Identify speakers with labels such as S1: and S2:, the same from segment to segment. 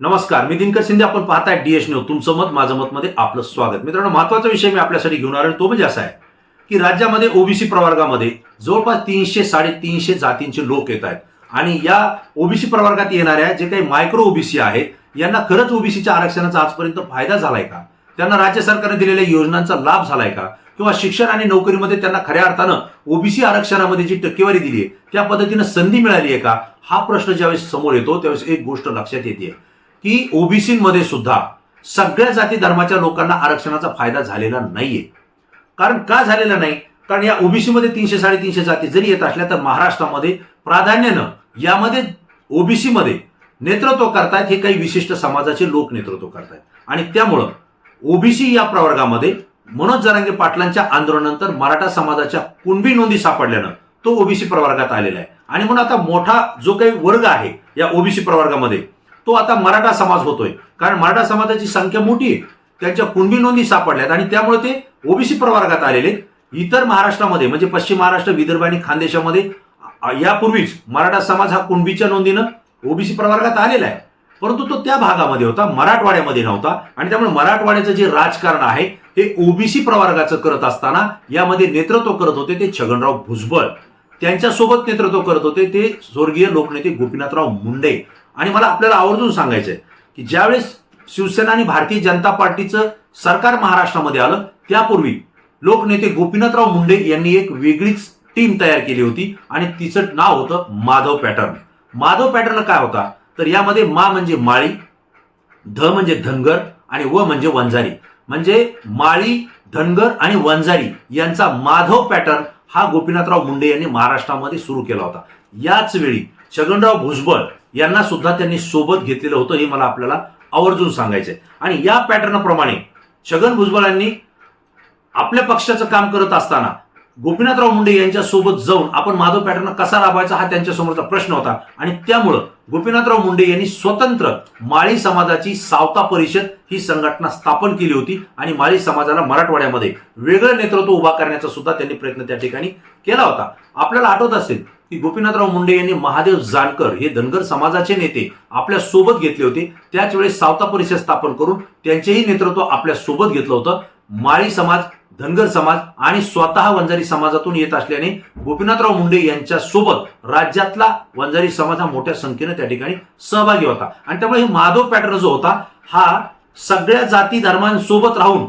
S1: नमस्कार मी दिनकर शिंदे. आपण पाहताय डीएस न्यूज तुमचं मत माझं मत मध्ये आपलं स्वागत. मित्रांनो महत्त्वाचा विषय मी आपल्यासाठी घेऊन आलो तो म्हणजे असा आहे की राज्यामध्ये ओबीसी प्रवर्गामध्ये जवळपास तीनशे साडेतीनशे जातींचे लोक येत आहेत. आणि या ओबीसी प्रवर्गात येणाऱ्या जे काही मायक्रो ओबीसी आहेत यांना खरंच ओबीसीच्या आरक्षणाचा आजपर्यंत फायदा झालाय का? त्यांना राज्य सरकारने दिलेल्या योजनांचा लाभ झालाय का? किंवा शिक्षण आणि नोकरीमध्ये त्यांना खऱ्या अर्थानं ओबीसी आरक्षणामध्ये जी टक्केवारी दिली आहे त्या पद्धतीनं संधी मिळाली आहे का? हा प्रश्न ज्यावेळेस समोर येतो त्यावेळेस एक गोष्ट लक्षात येते की ओबीसीमध्ये सुद्धा सगळ्या जाती धर्माच्या लोकांना आरक्षणाचा फायदा झालेला नाहीये. कारण का झालेला नाही? कारण या ओबीसीमध्ये तीनशे साडेतीनशे जाती जरी येत असल्या तर महाराष्ट्रामध्ये प्राधान्यानं यामध्ये ओबीसीमध्ये नेतृत्व करतायत हे काही विशिष्ट समाजाचे लोक नेतृत्व करतायत. आणि त्यामुळं ओबीसी या प्रवर्गामध्ये मनोज जरांगे पाटलांच्या आंदोलनानंतर मराठा समाजाच्या कुणबी नोंदी सापडल्यानं तो ओबीसी प्रवर्गात आलेला आहे. आणि म्हणून आता मोठा जो काही वर्ग आहे या ओबीसी प्रवर्गामध्ये तो आता मराठा समाज होतोय. कारण मराठा समाजाची संख्या मोठी आहे. त्यांच्या कुणबी नोंदी सापडल्यात आणि त्यामुळे ते ओबीसी प्रवर्गात आलेले इतर महाराष्ट्रामध्ये म्हणजे पश्चिम महाराष्ट्र विदर्भ आणि खानदेशामध्ये यापूर्वीच मराठा समाज हा कुणबीच्या नोंदीनं ओबीसी प्रवर्गात आलेला आहे. परंतु तो त्या भागामध्ये होता मराठवाड्यामध्ये नव्हता. आणि त्यामुळे मराठवाड्याचं जे राजकारण आहे हे ओबीसी प्रवर्गाचं करत असताना यामध्ये नेतृत्व करत होते ते छगनराव भुजबळ. त्यांच्यासोबत नेतृत्व करत होते ते स्वर्गीय लोकनेते गोपीनाथराव मुंडे. आणि मला आपल्याला आवर्जून सांगायचंय की ज्यावेळेस शिवसेना आणि भारतीय जनता पार्टीचं सरकार महाराष्ट्रामध्ये आलं त्यापूर्वी लोकनेते गोपीनाथराव मुंडे यांनी एक वेगळीच टीम तयार केली होती आणि तिचं नाव होतं माधव पॅटर्न. माधव पॅटर्न काय होता? तर यामध्ये मा म्हणजे माळी ध म्हणजे धनगर आणि व म्हणजे वंजारी. म्हणजे माळी धनगर आणि वंजारी यांचा माधव पॅटर्न हा गोपीनाथराव मुंडे यांनी महाराष्ट्रामध्ये सुरू केला होता. याच वेळी छगनराव भुजबळ यांना सुद्धा त्यांनी सोबत घेतलेलं होतं हे मला आपल्याला आवर्जून सांगायचंय. आणि या पॅटर्नप्रमाणे छगन भुजबळांनी आपल्या पक्षाचं काम करत असताना गोपीनाथराव मुंडे यांच्या सोबत जाऊन आपण माधव पॅटर्न कसा राबवायचा हा त्यांच्यासमोरचा प्रश्न होता. आणि त्यामुळं गोपीनाथराव मुंडे यांनी स्वतंत्र माळी समाजाची सावता परिषद ही संघटना स्थापन केली होती. आणि माळी समाजाला मराठवाड्यामध्ये वेगळं नेतृत्व उभा करण्याचा सुद्धा त्यांनी प्रयत्न त्या ठिकाणी केला होता. आपल्याला आठवत असेल की गोपीनाथराव मुंडे यांनी महादेव जानकर हे धनगर समाजाचे नेते आपल्यासोबत घेतले होते. त्याच वेळेस सावता परिषद स्थापन करून त्यांचेही नेतृत्व आपल्यासोबत घेतलं होतं. माळी समाज धनगर समाज आणि स्वतः वंजारी समाजातून येत असल्याने गोपीनाथराव मुंडे यांच्या सोबत राज्यातला वंजारी समाज हा मोठ्या संख्येने त्या ठिकाणी सहभागी होता. आणि त्यामुळे हे माधव पॅटर्न जो होता हा सगळ्या जाती धर्मांसोबत राहून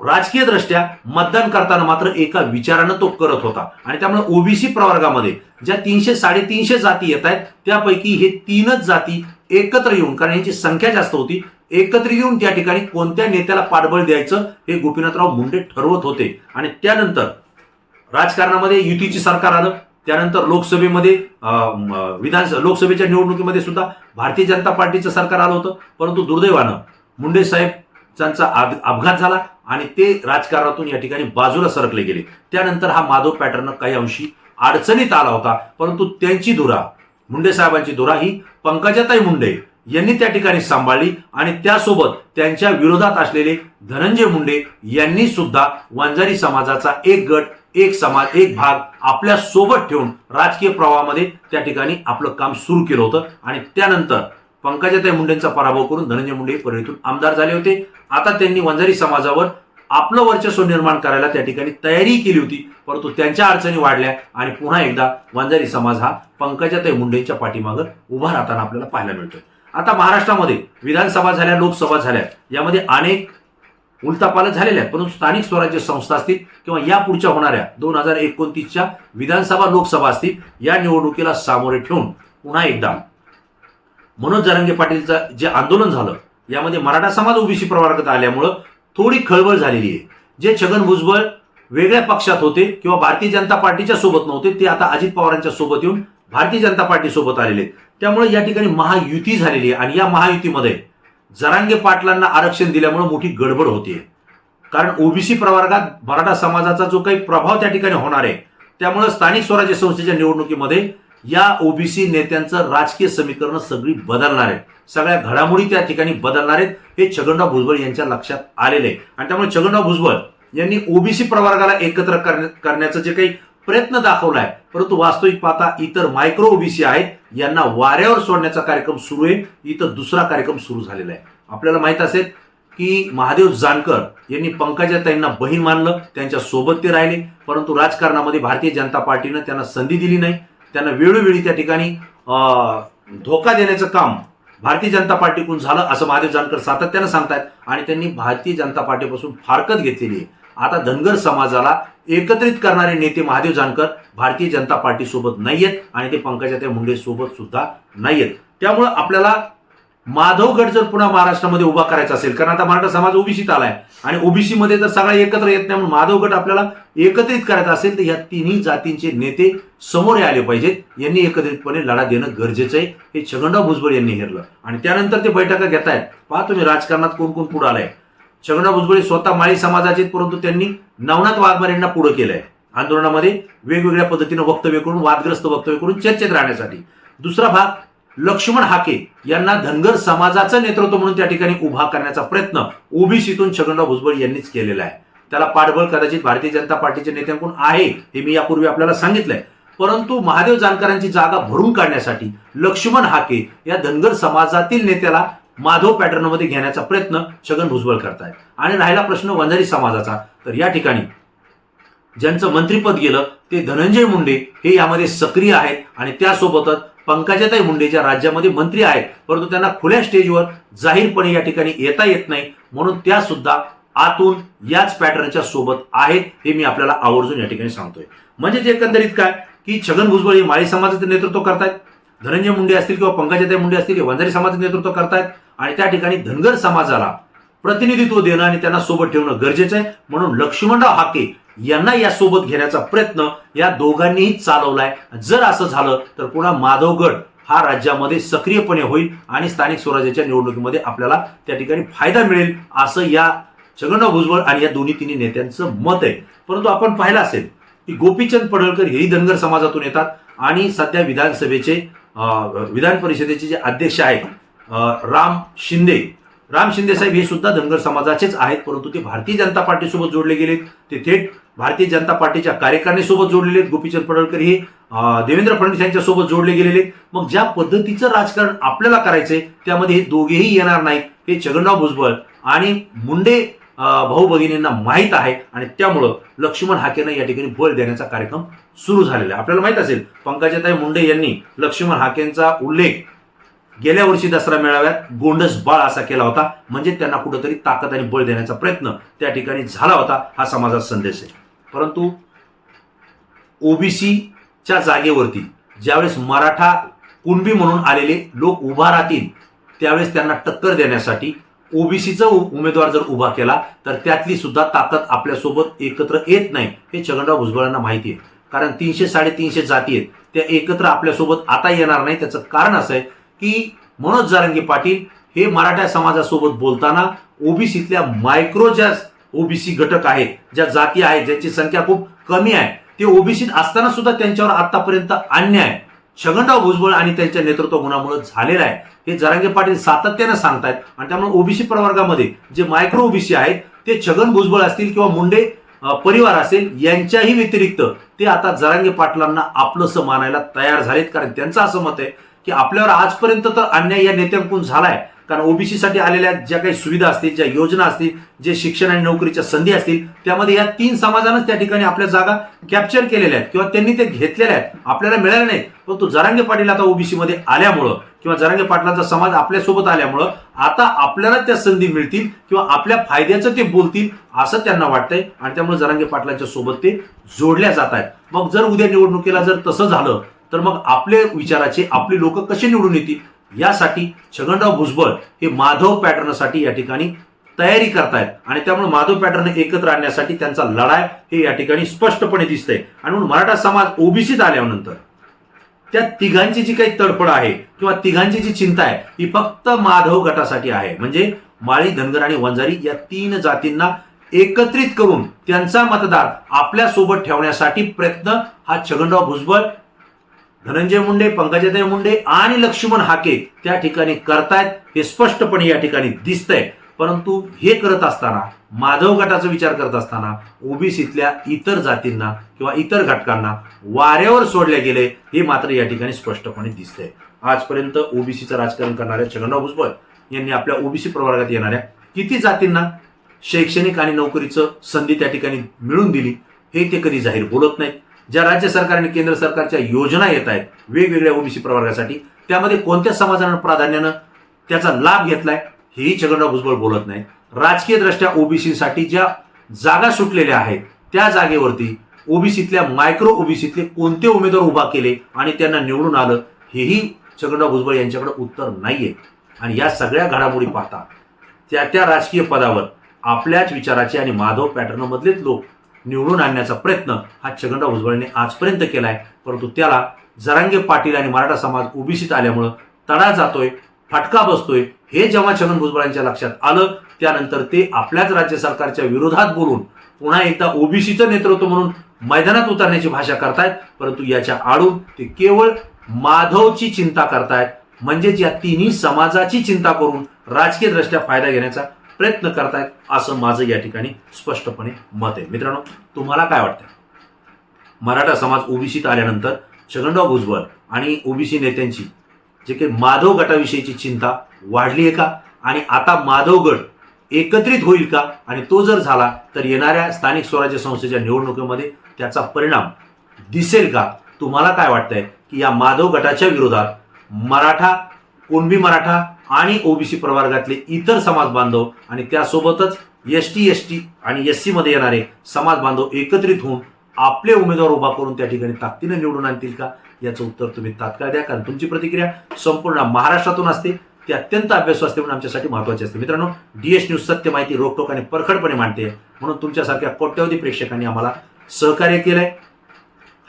S1: राजकीय दृष्ट्या मतदान करताना मात्र एका विचारानं तो करत होता. आणि त्यामुळे ओबीसी प्रवर्गामध्ये ज्या तीनशे साडेतीनशे जाती येत आहेत त्यापैकी हे तीनच जाती एकत्र येऊन कारण यांची संख्या जास्त होती एकत्र येऊन त्या ठिकाणी कोणत्या नेत्याला पाठबळ द्यायचं हे गोपीनाथराव मुंडे ठरवत होते. आणि त्यानंतर राजकारणामध्ये युतीची सरकार आलं. त्यानंतर लोकसभेमध्ये विधान लोकसभेच्या निवडणुकीमध्ये सुद्धा भारतीय जनता पार्टीचं सरकार आलं होतं. परंतु दुर्दैवानं मुंडे साहेब त्यांचा अपघात झाला आणि ते राजकारणातून या ठिकाणी बाजूला सरकले गेले. त्यानंतर हा माधव पॅटर्न काही अंशी अडचणीत आला होता परंतु त्यांची धुरा मुंडे साहेबांची धुरा ही पंकजाताई मुंडे यांनी त्या ठिकाणी सांभाळली आणि त्यासोबत त्यांच्या विरोधात असलेले धनंजय मुंडे यांनी सुद्धा वंजारी समाजाचा एक गट एक समाज एक भाग आपल्यासोबत ठेवून राजकीय प्रवाहामध्ये त्या ठिकाणी आपलं काम सुरू केलं होतं आणि त्यानंतर पंकजाताई मुंडेंचा पराभव करून धनंजय मुंडे परळीतून आमदार झाले होते. आता त्यांनी वंजारी समाजावर आपलं वर्चस्व निर्माण करायला त्या ठिकाणी तयारी केली होती. परंतु त्यांच्या अडचणी वाढल्या आणि पुन्हा एकदा वंजारी समाज हा पंकजाताई मुंडेंच्या पाठीमागं उभा राहताना आपल्याला पाहायला मिळतोय. आता महाराष्ट्रामध्ये विधानसभा झाल्या लोकसभा झाल्या यामध्ये अनेक उलटापालट झालेल्या आहेत. परंतु स्थानिक स्वराज्य संस्था असतील किंवा या पुढच्या होणाऱ्या दोन हजार एकोणतीसच्या विधानसभा लोकसभा असतील या निवडणुकीला सामोरे ठेवून पुन्हा एकदा मनोज जरांगे पाटीलचं जे आंदोलन झालं यामध्ये मराठा समाज ओबीसी प्रवर्गात आल्यामुळं थोडी खळबळ झालेली आहे. जे छगन भुजबळ वेगळ्या पक्षात होते किंवा भारतीय जनता पार्टीच्या सोबत नव्हते ते आता अजित पवारांच्या सोबत येऊन भारतीय जनता पार्टी सोबत आलेले त्यामुळे या ठिकाणी महायुती झालेली आहे आणि या महायुतीमध्ये जरांगे पाटलांना आरक्षण दिल्यामुळे मोठी गडबड होतीये कारण ओबीसी प्रवर्गात मराठा समाजाचा जो काही प्रभाव त्या ठिकाणी होणार आहे त्यामुळे स्थानिक स्वराज्य संस्थेच्या निवडणुकीमध्ये या ओबीसी नेत्यांचं राजकीय समीकरण सगळी बदलणार आहे सगळ्या घडामोडी त्या ठिकाणी बदलणार आहेत हे छगनराव भुजबळ यांच्या लक्षात आलेले आहे. आणि त्यामुळे छगनराव भुजबळ यांनी ओबीसी प्रवर्गाला एकत्र करण्या- करण्याचं जे काही प्रयत्न दाखवला आहे परंतु वास्तविक पाहता इतर मायक्रो ओबीसी आहेत यांना वाऱ्यावर सोडण्याचा कार्यक्रम सुरू आहे इथं दुसरा कार्यक्रम सुरू झालेला आहे. आपल्याला माहीत असेल की महादेव जानकर यांनी पंकजाताईंना बहीण मानलं त्यांच्यासोबत ते राहिले परंतु राजकारणामध्ये भारतीय जनता पार्टीनं त्यांना संधी दिली नाही. त्यांना वेळोवेळी त्या ठिकाणी धोका देण्याचं काम भारतीय जनता पार्टीकडून झालं असं महादेव जानकर सातत्यानं सांगतायत आणि त्यांनी भारतीय जनता पार्टीपासून फारकत घेतलेली आहे. आता धनगर समाजाला एकत्रित करणारे नेते महादेव जानकर भारतीय जनता पार्टीसोबत नाही आहेत आणि ते पंकजाताई मुंडे सोबत सुद्धा नाही आहेत त्यामुळं आपल्याला माधवगड जर पुन्हा महाराष्ट्रामध्ये उभा करायचा असेल कारण आता मराठा समाज ओबीसीत आलाय आणि ओबीसी मध्ये तर सगळा एकत्र येत नाही म्हणून माधवगड आपल्याला एकत्रित करायचा असेल तर या तिन्ही जातींचे नेते समोर आले पाहिजेत. यांनी एकत्रितपणे लढा देणं गरजेचं आहे. हे छगनराव भुजबळ यांनी हेरलं. आणि त्यानंतर ते बैठका घेत आहेत पहा तुम्ही राजकारणात कोण कोण पुढे आलाय. छगनराव भुजबळ हे स्वतः माळी समाजाचे परंतु त्यांनी नवनाथ वाघमारे यांना पुढे केलंय. आंदोलनामध्ये वेगवेगळ्या पद्धतीनं वक्तव्य करून वादग्रस्त वक्तव्य करून चर्चेत राहण्यासाठी. दुसरा भाग लक्ष्मण हाके यांना धनगर समाजाचं नेतृत्व म्हणून त्या ठिकाणी उभा करण्याचा प्रयत्न ओबीसीतून छगनराव भुजबळ यांनीच केलेला आहे. त्याला पाठबळ कदाचित भारतीय जनता पार्टीच्या नेत्यांकडून आहे हे मी यापूर्वी आपल्याला सांगितलंय. परंतु महादेव जानकरांची जागा भरून काढण्यासाठी लक्ष्मण हाके या धनगर समाजातील नेत्याला माधव पॅटर्नमध्ये घेण्याचा प्रयत्न छगन भुजबळ करतायत. आणि राहिला प्रश्न वंजारी समाजाचा तर या ठिकाणी ज्यांचं मंत्रीपद गेलं ते धनंजय मुंडे हे यामध्ये सक्रिय आहेत आणि त्यासोबतच पंकजाताई मुंडे ज्या राज्यामध्ये मंत्री आहेत परंतु त्यांना खुल्या स्टेजवर जाहीरपणे या ठिकाणी येता येत नाही म्हणून त्या सुद्धा आतून याच पॅटर्नच्या सोबत आहेत हे मी आपल्याला आवर्जून या ठिकाणी सांगतोय. म्हणजे एकंदरीत काय की छगन भुजबळ हे माळी समाजाचं नेतृत्व करतायत धनंजय मुंडे असतील किंवा पंकजाताई मुंडे असतील हे वंजारी समाजाचं नेतृत्व करतायत आणि त्या ठिकाणी धनगर समाजाला प्रतिनिधित्व देणं आणि त्यांना सोबत ठेवणं गरजेचं आहे म्हणून लक्ष्मणराव हाके यांना या सोबत घेण्याचा प्रयत्न या दोघांनीही चालवलाय. जर असं झालं तर पुन्हा माधवगड हा राज्यामध्ये सक्रियपणे होईल आणि स्थानिक स्वराज्याच्या निवडणुकीमध्ये आपल्याला त्या ठिकाणी फायदा मिळेल असं या छगनराव भुजबळ आणि या दोन्ही तिन्ही नेत्यांचं मत आहे. परंतु आपण पाहिलं असेल की गोपीचंद पडळकर हेही धनगर समाजातून येतात आणि सध्या विधानसभेचे विधान परिषदेचे जे अध्यक्ष आहेत राम शिंदे. राम शिंदे साहेब हे सुद्धा धनगर समाजाचेच आहेत परंतु ते भारतीय जनता पार्टीसोबत जोडले गेलेत. ते थेट भारतीय जनता पार्टीच्या कार्यकारिणीसोबत जोडलेले आहेत. गोपीचंद पडळकर हे देवेंद्र फडणवीस यांच्या सोबत जोडले गेलेले आहेत. मग ज्या पद्धतीचं राजकारण आपल्याला करायचंय त्यामध्ये हे दोघेही येणार नाहीत. हे छगनराव भुजबळ आणि मुंडे भाऊ भगिनींना माहीत आहे आणि त्यामुळं लक्ष्मण हाकेनं या ठिकाणी बळ देण्याचा कार्यक्रम सुरू झालेला आहे. आपल्याला माहीत असेल पंकजाताई मुंडे यांनी लक्ष्मण हाकेंचा उल्लेख गेल्या वर्षी दसरा मेळाव्यात गोंडस बाळ असा केला होता. म्हणजे त्यांना कुठंतरी ताकद आणि बळ देण्याचा प्रयत्न त्या ठिकाणी झाला होता. हा समाजाचा संदेश आहे. परंतु ओबीसीच्या जागेवरती ज्यावेळेस मराठा कुणबी म्हणून आलेले लोक उभा राहतील त्यावेळेस त्यांना टक्कर देण्यासाठी ओबीसीचा उमेदवार जर उभा केला तर त्यातली सुद्धा ताकद आपल्यासोबत एकत्र येत नाही हे छगनराव भुजबळांना माहिती आहे. कारण तीनशे साडेतीनशे जाती आहेत त्या एकत्र आपल्यासोबत आता येणार नाही. त्याचं कारण असं आहे की मनोज जारंगे पाटील हे मराठा समाजासोबत बोलताना ओबीसीतल्या मायक्रो ज्या ओबीसी घटक आहेत ज्या जाती आहेत ज्यांची संख्या खूप कमी आहे ते ओबीसी असताना सुद्धा त्यांच्यावर आतापर्यंत अन्याय छगनराव भुजबळ आणि त्यांच्या नेतृत्व गुणामुळे झालेला आहे. हे जरांगे पाटील सातत्यानं सांगतायत. आणि त्यामुळे ओबीसी प्रवर्गामध्ये जे मायक्रो ओबीसी आहेत ते छगन भुजबळ असतील किंवा मुंडे परिवार असेल यांच्याही व्यतिरिक्त ते आता जरांगे पाटलांना आपलंसं मानायला तयार झालेत. कारण त्यांचं असं मत आहे की आपल्यावर आजपर्यंत तर अन्याय या नेत्यांकडून झालाय. कारण ओबीसीसाठी आलेल्या ज्या काही सुविधा असतील ज्या योजना असतील जे शिक्षण आणि नोकरीच्या संधी असतील त्यामध्ये या तीन समाजानंच त्या ठिकाणी आपल्या जागा कॅप्चर केलेल्या आहेत. किंवा त्यांनी ते घेतलेल्या आहेत. आपल्याला मिळाल्या नाहीत परंतु जरांगे पाटील आता ओबीसीमध्ये आल्यामुळं किंवा जरांगे पाटलांचा समाज आपल्यासोबत आल्यामुळं आता आपल्याला त्या संधी मिळतील किंवा आपल्या फायद्याचं ते बोलतील असं त्यांना वाटतंय. आणि त्यामुळे जरांगे पाटलांच्या सोबत ते जोडल्या जात आहेत. मग जर उद्या निवडणुकीला जर तसं झालं तर मग आपले विचाराचे आपली लोक कसे निवडून येतील? यासाठी छगनराव भुजबळ हे माधव पॅटर्नसाठी या ठिकाणी तयारी करतायत. आणि त्यामुळे माधव पॅटर्न एकत्र आणण्यासाठी त्यांचा लढाई हे या ठिकाणी स्पष्टपणे दिसतंय. आणि म्हणून मराठा समाज ओबीसीत आल्यानंतर त्या तिघांची जी काही तडफड आहे किंवा तिघांची जी चिंता आहे ती फक्त माधव गटासाठी आहे. म्हणजे माळी धनगर आणि वंजारी या तीन जातींना एकत्रित करून त्यांचा मतदार आपल्यासोबत ठेवण्यासाठी प्रयत्न हा छगनराव भुजबळ धनंजय मुंडे पंकजाताई मुंडे आणि लक्ष्मण हाके त्या ठिकाणी करतायत. हे स्पष्टपणे या ठिकाणी दिसतंय. परंतु हे करत असताना माधव गटाचा विचार करत असताना ओबीसीतल्या इतर जातींना किंवा इतर घटकांना वाऱ्यावर सोडले गेले हे मात्र या ठिकाणी स्पष्टपणे दिसतंय. आजपर्यंत ओबीसीचं राजकारण करणाऱ्या छगनराव भुजबळ यांनी आपल्या ओबीसी प्रवर्गात येणाऱ्या किती जातींना शैक्षणिक आणि नोकरीचं संधी त्या ठिकाणी मिळून दिली हे ते कधी जाहीर बोलत नाहीत. ज्या राज्य सरकार आणि केंद्र सरकारच्या योजना येत आहेत वेगवेगळ्या ओबीसी प्रवर्गासाठी त्यामध्ये कोणत्या समाजानं प्राधान्यानं त्याचा लाभ घेतलाय हेही छगनराव भुजबळ बोलत नाही. राजकीय दृष्ट्या ओबीसीसाठी ज्या जागा सुटलेल्या आहेत त्या जागेवरती ओबीसीतल्या मायक्रो ओबीसीतले कोणते उमेदवार उभा केले आणि त्यांना निवडून आलं हेही छगनराव भुजबळ यांच्याकडे उत्तर नाहीये. आणि या सगळ्या घडामोडी पाहता त्या त्या राजकीय पदावर आपल्याच विचाराचे आणि माधव पॅटर्नमधलेच लोक निवडून आणण्याचा प्रयत्न हा छगनराव भुजबळांनी आजपर्यंत केला आहे परंतु त्याला जरांगे पाटील आणि मराठा समाज ओबीसीत आल्यामुळं तडा जातोय फटका बसतोय. हे जेव्हा छगन भुजबळांच्या लक्षात आलं त्यानंतर ते आपल्याच राज्य सरकारच्या विरोधात बोलून पुन्हा एकदा ओबीसीचं नेतृत्व म्हणून मैदानात उतरण्याची भाषा करतायत. परंतु याच्या आडून ते केवळ माधवची चिंता करतायत. म्हणजेच या तिन्ही समाजाची चिंता करून राजकीयदृष्ट्या फायदा घेण्याचा प्रयत्न करतायत असं माझं या ठिकाणी स्पष्टपणे मत आहे. मित्रांनो तुम्हाला काय वाटतं? मराठा समाज ओबीसीत आल्यानंतर छगनराव भुजबळ आणि ओबीसी नेत्यांची जे काही माधव गटाविषयीची चिंता वाढली आहे का? आणि आता माधव गट एकत्रित होईल का? आणि तो जर झाला तर येणाऱ्या स्थानिक स्वराज्य संस्थेच्या निवडणुकीमध्ये त्याचा परिणाम दिसेल का? तुम्हाला काय वाटतंय की या माधव गटाच्या विरोधात मराठा कुणबी मराठा आणि ओबीसी प्रवर्गातले इतर समाज बांधव आणि त्यासोबतच एस टी एस टी आणि एस सीमध्ये येणारे समाज बांधव एकत्रित होऊन आपले उमेदवार उभा करून त्या ठिकाणी ताकदीने निवडून आणतील का? याचं उत्तर तुम्ही तात्काळ द्या कारण तुमची प्रतिक्रिया संपूर्ण महाराष्ट्रातून असते. ती अत्यंत अभ्यासू असते म्हणून आमच्यासाठी महत्त्वाचे असते. मित्रांनो डीएस न्यूज सत्य माहिती रोखोक आणि परखडपणे मांडते. म्हणून तुमच्यासारख्या कोट्यवधी प्रेक्षकांनी आम्हाला सहकार्य केलंय.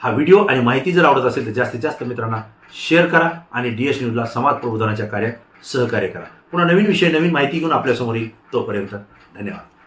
S1: हा व्हिडिओ आणि माहिती जर आवडत असेल तर जास्तीत जास्त मित्रांना शेअर करा आणि डीएस न्यूजला समाज प्रबोधनाच्या कार्यात सहकार्य करा. पुन्हा नवीन विषय नवीन माहिती घेऊन आपल्यासमोर येईल तोपर्यंत धन्यवाद.